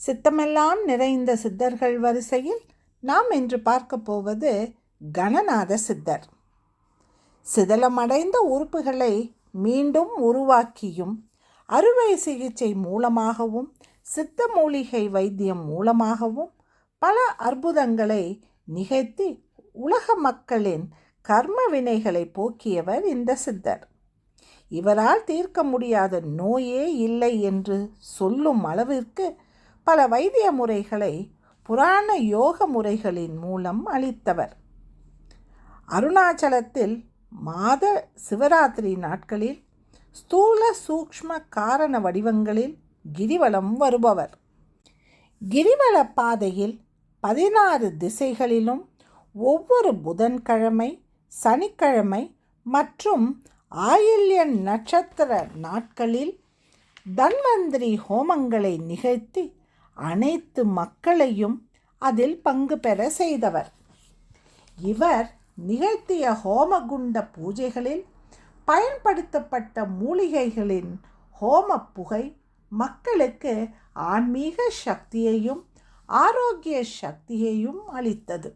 சித்தமெல்லாம் நிறைந்த சித்தர்கள் வரிசையில் நாம் இன்று பார்க்க போவது கணநாத சித்தர். சிதலமடைந்த உறுப்புகளை மீண்டும் உருவாக்கியும் அறுவை சிகிச்சை மூலமாகவும் சித்த மூலிகை வைத்தியம் மூலமாகவும் பல அற்புதங்களை நிகழ்த்தி உலக மக்களின் கர்ம வினைகளை போக்கியவர் இந்த சித்தர். இவரால் தீர்க்க முடியாத நோயே இல்லை என்று சொல்லும் அளவிற்கு பல வைத்திய முறைகளை புராண யோக முறைகளின் மூலம் அளித்தவர். அருணாச்சலத்தில் மாத சிவராத்திரி நாட்களில் ஸ்தூல சூக்ஷ்ம காரண வடிவங்களில் கிரிவலம் வருபவர். கிரிவல பாதையில் பதினாறு திசைகளிலும் ஒவ்வொரு புதன்கிழமை சனிக்கிழமை மற்றும் ஆயில்யன் நட்சத்திர நாட்களில் தன்வந்திரி ஹோமங்களை நிகழ்த்தி அனைத்து மக்களையும் அதில் பங்கு பெற செய்தவர். இவர் நிகழ்த்திய ஹோமகுண்ட பூஜைகளில் பயன்படுத்தப்பட்ட மூலிகைகளின் ஹோம புகை மக்களுக்கு ஆன்மீக சக்தியையும் ஆரோக்கிய சக்தியையும் அளித்தது.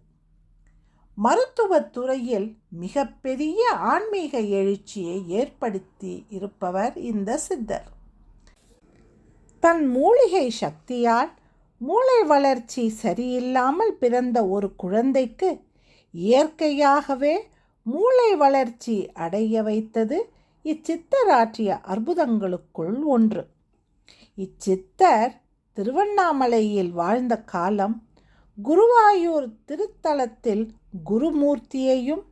மருத்துவத் துறையில் மிகப்பெரிய ஆன்மீக எழுச்சியை ஏற்படுத்தி இருப்பவர் இந்த சித்தர். தன் மூலிகை சக்தியால் மூளை வளர்ச்சி சரியில்லாமல் பிறந்த ஒரு குழந்தைக்கு இயற்கையாகவே மூளை வளர்ச்சி அடைய வைத்தது இச்சித்தராற்றிய அற்புதங்களுக்குள் ஒன்று. இச்சித்தர் திருவண்ணாமலையில் வாழ்ந்த காலம் குருவாயூர் திருத்தலத்தில் குருமூர்த்தியையும்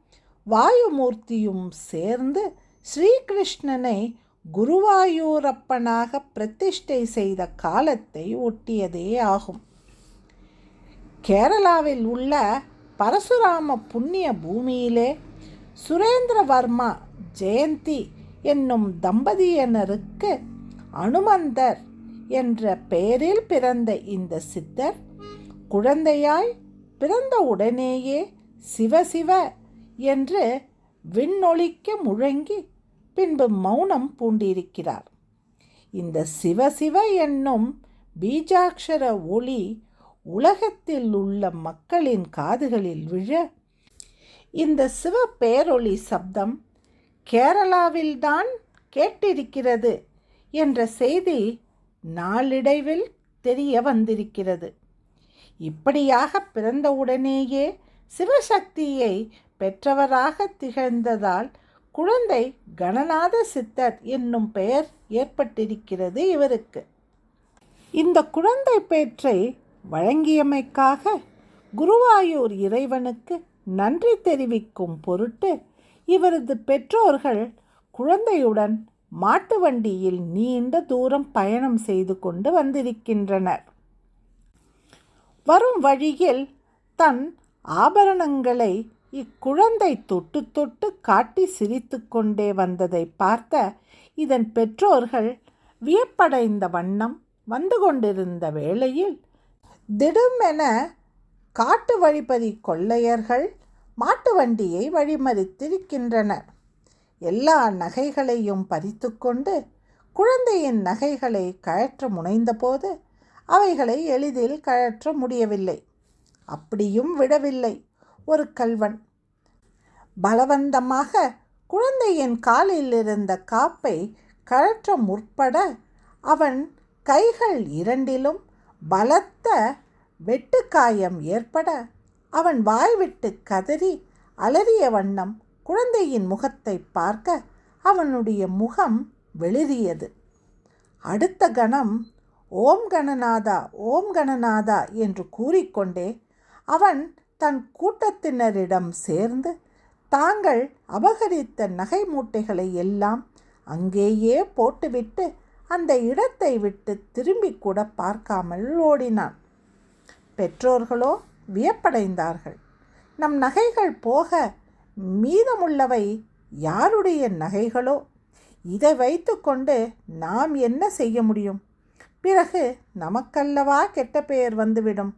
வாயுமூர்த்தியும் சேர்ந்து ஸ்ரீகிருஷ்ணனை குருவாயூரப்பனாக பிரதிஷ்டை செய்த காலத்தை ஒட்டியதே ஆகும். கேரளாவில் உள்ள பரசுராம புண்ணிய பூமியிலே சுரேந்திரவர்மா ஜெயந்தி என்னும் தம்பதியினருக்கு அனுமந்தர் என்ற பெயரில் பிறந்த இந்த சித்தர் குழந்தையாய் பிறந்த உடனேயே சிவசிவ என்று விண்ணொழிக்க முழங்கி பின்பு மௌனம் பூண்டிருக்கிறார் இந்த சிவசிவ என்னும் பீஜாட்சர ஒளி உலகத்தில் உள்ள மக்களின் காதுகளில் விழ இந்த சிவ பேரொளி சப்தம் கேரளாவில்தான் கேட்டிருக்கிறது என்ற செய்தி நாளிடைவில் தெரிய வந்திருக்கிறது. இப்படியாக பிறந்தவுடனேயே சிவசக்தியை பெற்றவராக திகழ்ந்ததால் குழந்தை கணநாத சித்தர் என்னும் பெயர் ஏற்பட்டிருக்கிறது இவருக்கு. இந்த குழந்தை பேற்றை வழங்கியமைக்காக குருவாயூர் இறைவனுக்கு நன்றி தெரிவிக்கும் பொருட்டு இவரது பெற்றோர்கள் குழந்தையுடன் மாட்டு வண்டியில் நீண்ட தூரம் பயணம் செய்து கொண்டு வந்திருக்கின்றனர். வரும் வழியில் தன் ஆபரணங்களை இக்குழந்தை தொட்டு தொட்டு காட்டி சிரித்து கொண்டே வந்ததை பார்த்த இதன் பெற்றோர்கள் வியப்படைந்த வண்ணம் வந்து கொண்டிருந்த வேளையில் திடுமென காட்டு வழிபறி கொள்ளையர்கள் மாட்டு வண்டியை வழிமறித்திருக்கின்றனர். எல்லா நகைகளையும் பறித்து கொண்டு குழந்தையின் நகைகளை கழற்ற முனைந்தபோது அவைகளை எளிதில் கழற்ற முடியவில்லை. அப்படியும் விடவில்லை. ஒரு கல்வன். பலவந்தமாக குழந்தையின் காலில் இருந்த காப்பை கழற்ற முற்பட அவன் கைகள் இரண்டிலும் பலத்த வெட்டுக்காயம் ஏற்பட அவன் வாய்விட்டு கதறி அலறிய வண்ணம் குழந்தையின் முகத்தை பார்க்க அவனுடைய முகம் வெளிரியது அடுத்த கணம் ஓம் கணநாதா ஓம் கணநாதா என்று கூறிக்கொண்டே அவன் தன் கூட்டத்தினரிடம் சேர்ந்து தாங்கள் அபகரித்த நகை மூட்டைகளை எல்லாம் அங்கேயே போட்டுவிட்டு அந்த இடத்தை விட்டு திரும்பி கூட பார்க்காமல் ஓடினான். பெற்றோர்களோ வியப்படைந்தார்கள். நம் நகைகள் போக மீதமுள்ளவை யாருடைய நகைகளோ? இதை வைத்துக்கொண்டு நாம் என்ன செய்ய முடியும்? பிறகு நமக்கல்லவா கெட்ட பெயர் வந்துவிடும்?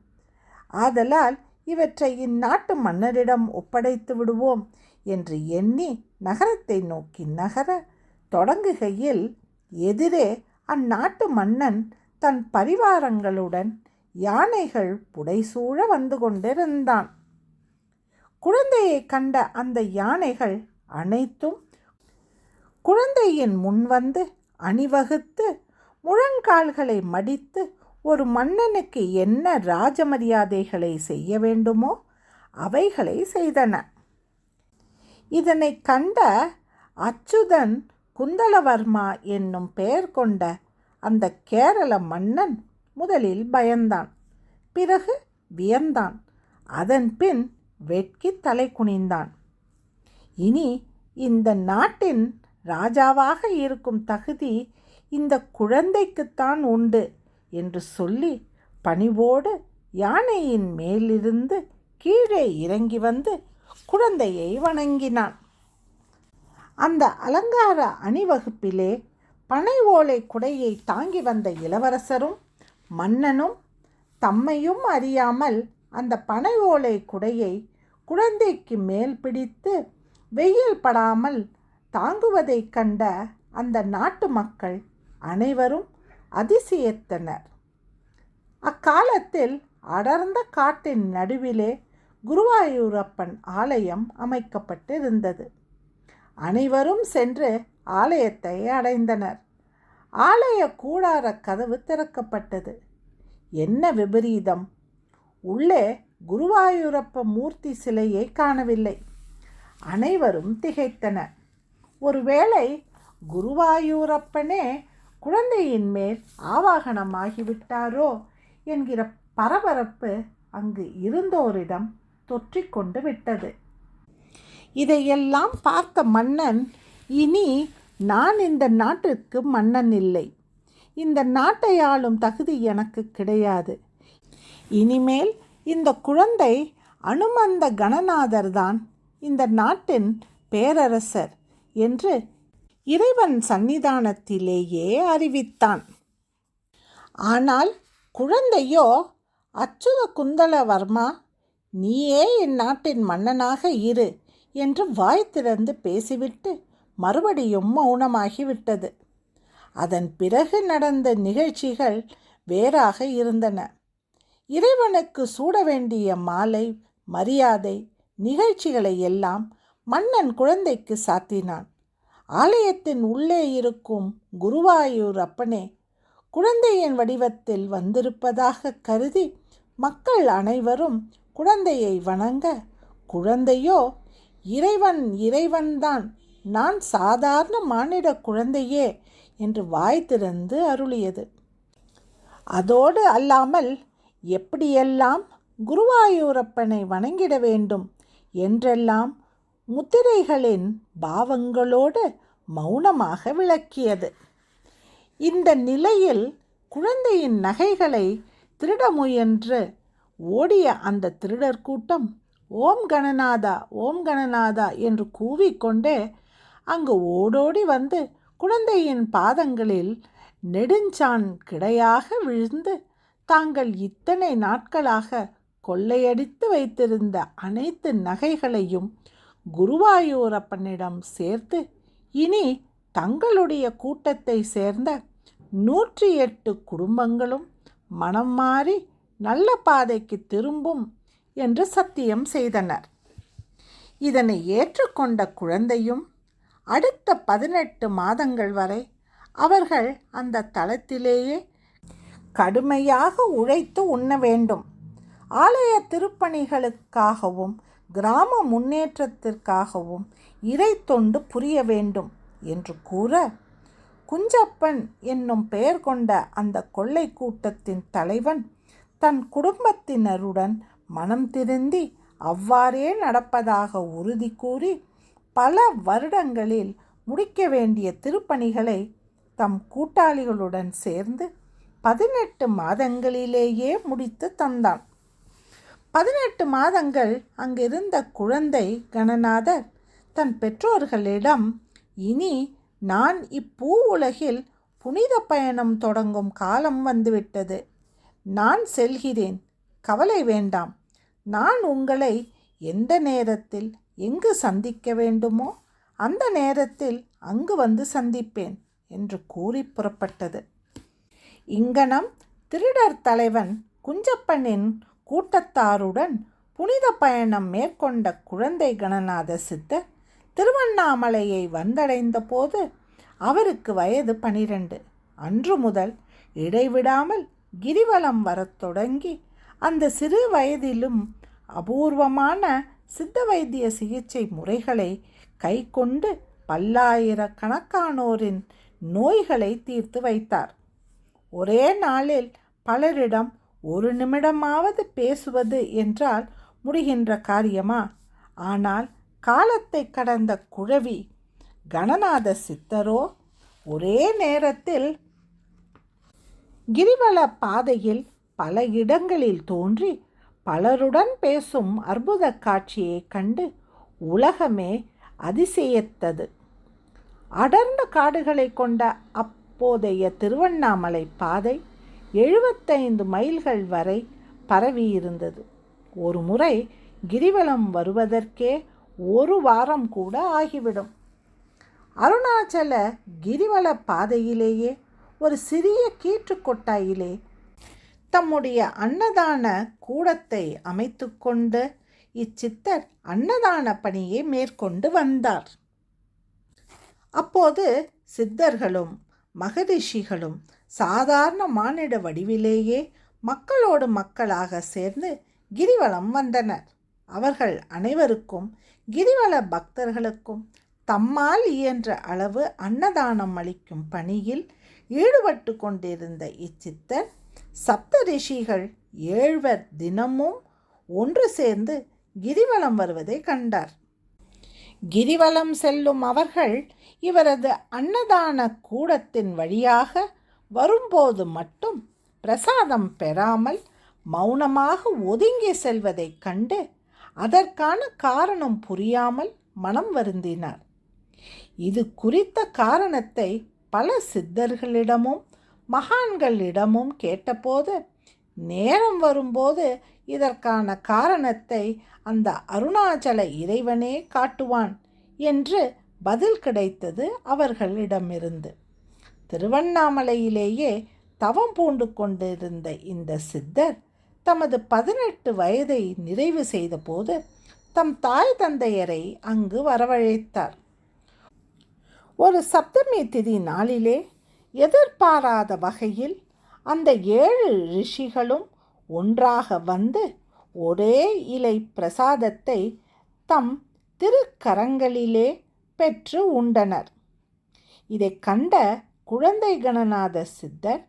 ஆதலால் இவற்றை இந்நாட்டு மன்னரிடம் ஒப்படைத்து விடுவோம் என்று எண்ணி நகரத்தை நோக்கி நகர தொடங்குகையில் எதிரே அந்நாட்டு மன்னன் தன் பரிவாரங்களுடன் யானைகள் புடைசூழ வந்து கொண்டிருந்தான். குழந்தையை கண்ட அந்த யானைகள் அனைத்தும் குழந்தையின் முன் வந்து அணிவகுத்து முழங்கால்களை மடித்து ஒரு மன்னனுக்கு என்ன ராஜமரியாதைகளை செய்ய வேண்டுமோ அவைகளை செய்தன. இதனை கண்ட அச்சுதன் குந்தலவர்மா என்னும் பெயர் கொண்ட அந்த கேரள மன்னன் முதலில் பயந்தான் பிறகு வியந்தான் அதன் பின் வெட்கி தலை குனிந்தான். இனி இந்த நாட்டின் ராஜாவாக இருக்கும் தகுதி இந்த குழந்தைக்குத்தான் உண்டு. என்று சொல்லி பணிவோடு யானையின் மேலிருந்து கீழே இறங்கி வந்து குழந்தையை வணங்கினான். அந்த அலங்கார அணிவகுப்பிலே பனை ஓலை குடையை தாங்கி வந்த இளவரசரும் மன்னனும் தம்மையும் அறியாமல் அந்த பனை ஓலை குடையை குழந்தைக்கு மேல் பிடித்து வெயில் படாமல் தாங்குவதைக் கண்ட அந்த நாட்டு மக்கள் அனைவரும் அதிசயத்தனர். அக்காலத்தில் அடர்ந்த காட்டின் நடுவிலே குருவாயூரப்பன் ஆலயம் அமைக்கப்பட்டிருந்தது. அனைவரும் சென்று ஆலயத்தை அடைந்தனர். ஆலய கூடார கதவு திறக்கப்பட்டது. என்ன விபரீதம்? உள்ளே குருவாயூரப்ப மூர்த்தி சிலையை காணவில்லை. அனைவரும் திகைத்தனர். ஒருவேளை குருவாயூரப்பனே குழந்தையின் மேல் ஆவாகனமாகிவிட்டாரோ என்கிற பரபரப்பு அங்கு இருந்தோரிடம் தொற்றிக்கொண்டு விட்டது. இதையெல்லாம் பார்த்த மன்னன் இனி நான் இந்த நாட்டிற்கு மன்னன் இல்லை. இந்த நாட்டை ஆளும் தகுதி எனக்கு கிடையாது. இனிமேல் இந்த குழந்தை அனுமந்த கணநாதர் தான் இந்த நாட்டின் பேரரசர் என்று இறைவன் சன்னிதானத்திலேயே அறிவித்தான். ஆனால் குழந்தையோ அச்சுத குந்தலவர்மா நீயே என் நாட்டின் மன்னனாக இரு என்று வாய் திறந்து பேசிவிட்டு மறுபடியும் மௌனமாகிவிட்டது. அதன் பிறகு நடந்த நிகழ்ச்சிகள் வேறாக இருந்தன. இறைவனுக்கு சூட வேண்டிய மாலை மரியாதை நிகழ்ச்சிகளை எல்லாம் மன்னன் குழந்தைக்கு சாத்தினான். ஆலயத்தின் உள்ளே இருக்கும் குருவாயூர் அப்பனே குழந்தையின் வடிவத்தில் வந்திருப்பதாக கருதி மக்கள் அனைவரும் குழந்தையை வணங்க குழந்தையோ இறைவன் இறைவன்தான் நான் சாதாரண மானிட குழந்தையே என்று வாய் திறந்து அருளியது. அதோடு அல்லாமல் எப்படியெல்லாம் குருவாயூரப்பனை வணங்கிட வேண்டும்? என்றெல்லாம் முத்திரைகளின் பாவங்களோடு மௌனமாக விளக்கியது. இந்த நிலையில் குழந்தையின் நகைகளை திருட முயன்று ஓடிய அந்த திருடர் கூட்டம் ஓம் கணநாதா ஓம் கணநாதா என்று கூவிக்கொண்டே அங்கு ஓடோடி வந்து குழந்தையின் பாதங்களில் நெடுஞ்சான் கிடையாக விழுந்து தாங்கள் இத்தனை நாட்களாக கொள்ளையடித்து வைத்திருந்த அனைத்து நகைகளையும் குருவாயூரப்பனிடம் சேர்த்து இனி தங்களுடைய கூட்டத்தை சேர்ந்த நூற்றி எட்டு குடும்பங்களும் மனம் மாறி நல்ல பாதைக்கு திரும்பும் என்று சத்தியம் செய்தனர். இதனை ஏற்றுக்கொண்ட குழந்தையும் அடுத்த பதினெட்டு மாதங்கள் வரை அவர்கள் அந்த தளத்திலேயே கடுமையாக உழைத்து உண்ண வேண்டும். ஆலய திருப்பணிகளுக்காகவும் கிராம முன்னேற்றத்திற்காகவும் இறை தொண்டு புரிய வேண்டும் என்று கூற குஞ்சப்பன் என்னும் பெயர் கொண்ட அந்த கொள்ளை கூட்டத்தின் தலைவன் தன் குடும்பத்தினருடன் மனம் திருந்தி அவ்வாறே நடப்பதாக உறுதி கூறி பல வருடங்களில் முடிக்க வேண்டிய திருப்பணிகளை தம் கூட்டாளிகளுடன் சேர்ந்து பதினெட்டு மாதங்களிலேயே முடித்து தந்தான். பதினெட்டு மாதங்கள் அங்கிருந்த குழந்தை கணநாதர் தன் பெற்றோர்களிடம் இனி நான் இப்பூ உலகில் புனித பயணம் தொடங்கும் காலம் வந்துவிட்டது. நான் செல்கிறேன். கவலை வேண்டாம். நான் உங்களை எந்த நேரத்தில் எங்கு சந்திக்க வேண்டுமோ அந்த நேரத்தில் அங்கு வந்து சந்திப்பேன் என்று கூறி புறப்பட்டது. இங்கனம் திருடர் தலைவன் குஞ்சப்பனின் கூட்டத்தாருடன் புனித பயணம் மேற்கொண்ட குழந்தை கணநாத சித்தர் திருவண்ணாமலையை வந்தடைந்த போது அவருக்கு வயது பனிரெண்டு. அன்று முதல் இடைவிடாமல் கிரிவலம் வரத் தொடங்கி அந்த சிறு வயதிலும் அபூர்வமான சித்த வைத்திய சிகிச்சை முறைகளை கை கொண்டு பல்லாயிரக்கணக்கானோரின் நோய்களை தீர்த்து வைத்தார். ஒரே நாளில் பலரிடம் ஒரு நிமிடமாவது பேசுவது என்றால் முடிகின்ற காரியமா? ஆனால் காலத்தை கடந்த குழவி கணநாத சித்தரோ ஒரே நேரத்தில் கிரிவல பாதையில் பல இடங்களில் தோன்றி பலருடன் பேசும் அற்புத காட்சியை கண்டு உலகமே அதிசயத்தது. அடர்ந்த காடுகளை கொண்ட அப்போதைய திருவண்ணாமலை பாதை எழுபத்தைந்து மைல்கள் வரை பரவியிருந்தது. ஒரு முறை கிரிவலம் வருவதற்கே ஒரு வாரம் கூட ஆகிவிடும். அருணாச்சல கிரிவல பாதையிலேயே ஒரு சிறிய கீற்று கொட்டாயிலே தம்முடைய அன்னதான கூடத்தை அமைத்து கொண்டு இச்சித்தர் அன்னதான பணியை மேற்கொண்டு வந்தார். அப்போது சித்தர்களும் மகரிஷிகளும் சாதாரண மானிட வடிவிலேயே மக்களோடு மக்களாக சேர்ந்து கிரிவலம் வந்தனர். அவர்கள் அனைவருக்கும் கிரிவல பக்தர்களுக்கும் தம்மால் இயன்ற அளவு அன்னதானம் அளிக்கும் பணியில் ஈடுபட்டு கொண்டிருந்த இச்சித்தர் சப்த ரிஷிகள் ஏழ்வர் தினமும் ஒன்று சேர்ந்து கிரிவலம் வருவதை கண்டார். கிரிவலம் செல்லும் அவர்கள் இவரது அன்னதான கூடத்தின் வழியாக வரும்போது மட்டும் பிரசாதம் பெறாமல் மௌனமாக ஒதுங்கி செல்வதைக் கண்டு அதற்கான காரணம் புரியாமல் மனம் வருந்தினார். இது குறித்த காரணத்தை பல சித்தர்களிடமும் மகான்களிடமும் கேட்டபோது நேரம் வரும்போது இதற்கான காரணத்தை அந்த அருணாச்சல இறைவனே காட்டுவான் என்று பதில் கிடைத்தது அவர்களிடமிருந்து. திருவண்ணாமலையிலேயே தவம் பூண்டு கொண்டிருந்த இந்த சித்தர் தமது பதினெட்டு வயதை நிறைவு செய்தபோது தம் தாய் தந்தையரை அங்கு வரவழைத்தார். ஒரு சப்தமி திதி நாளிலே எதிர்பாராத வகையில் அந்த ஏழு ரிஷிகளும் ஒன்றாக வந்து ஒரே இலை பிரசாதத்தை தம் திருக்கரங்களிலே பெற்று உண்டனர். இதை கண்ட குழந்தை கணநாத சித்தர்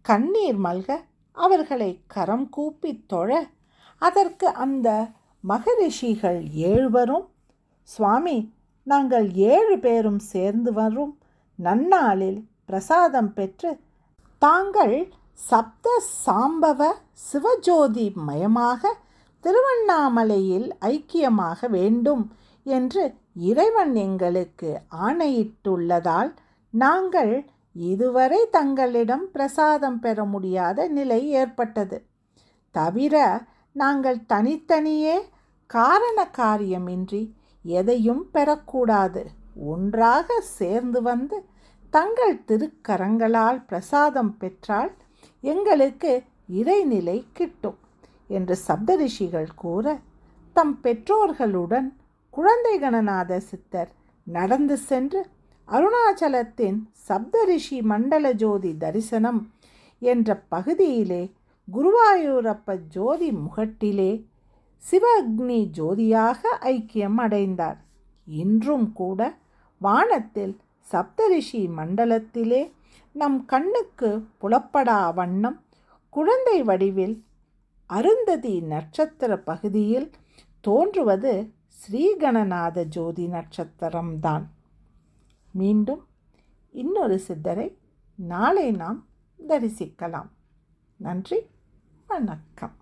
கண்ணீர் மல்க அவர்களை கரம் கூப்பி தொழ அதற்கு அந்த மகரிஷிகள் ஏழ்வரும் சுவாமி நாங்கள் ஏழு பேரும் சேர்ந்து வரும். நன்னாளில் பிரசாதம் பெற்று தாங்கள் சப்த சாம்பவ சிவஜோதி மயமாக திருவண்ணாமலையில் ஐக்கியமாக வேண்டும் என்று இறைவன் எங்களுக்கு ஆணையிட்டுள்ளதால் நாங்கள் இதுவரை தங்களிடம் பிரசாதம் பெற முடியாத நிலை ஏற்பட்டது. தவிர நாங்கள் தனித்தனியே காரண காரியமின்றி எதையும் பெறக்கூடாது. ஒன்றாக சேர்ந்து வந்து தங்கள் திருக்கரங்களால் பிரசாதம் பெற்றால் எங்களுக்கு இறைநிலை கிட்டும் என்று சப்தரிஷிகள் கூற தம் பெற்றோர்களுடன் குழந்தை கணநாத சித்தர் நடந்து சென்று அருணாச்சலத்தின் சப்தரிஷி மண்டல ஜோதி தரிசனம் என்ற பகுதியிலே குருவாயூரப்ப ஜோதி முகட்டிலே சிவக்னி ஜோதியாக ஐக்கியம் அடைந்தார். இன்றும் கூட வானத்தில் சப்தரிஷி மண்டலத்திலே நம் கண்ணுக்கு புலப்படா வண்ணம் குழந்தை வடிவில் அருந்ததி நட்சத்திர பகுதியில் தோன்றுவது ஸ்ரீகணநாத ஜோதி நட்சத்திரம்தான். மீண்டும் இன்னொரு சித்தரை நாளை நாம் தரிசிக்கலாம். நன்றி வணக்கம்.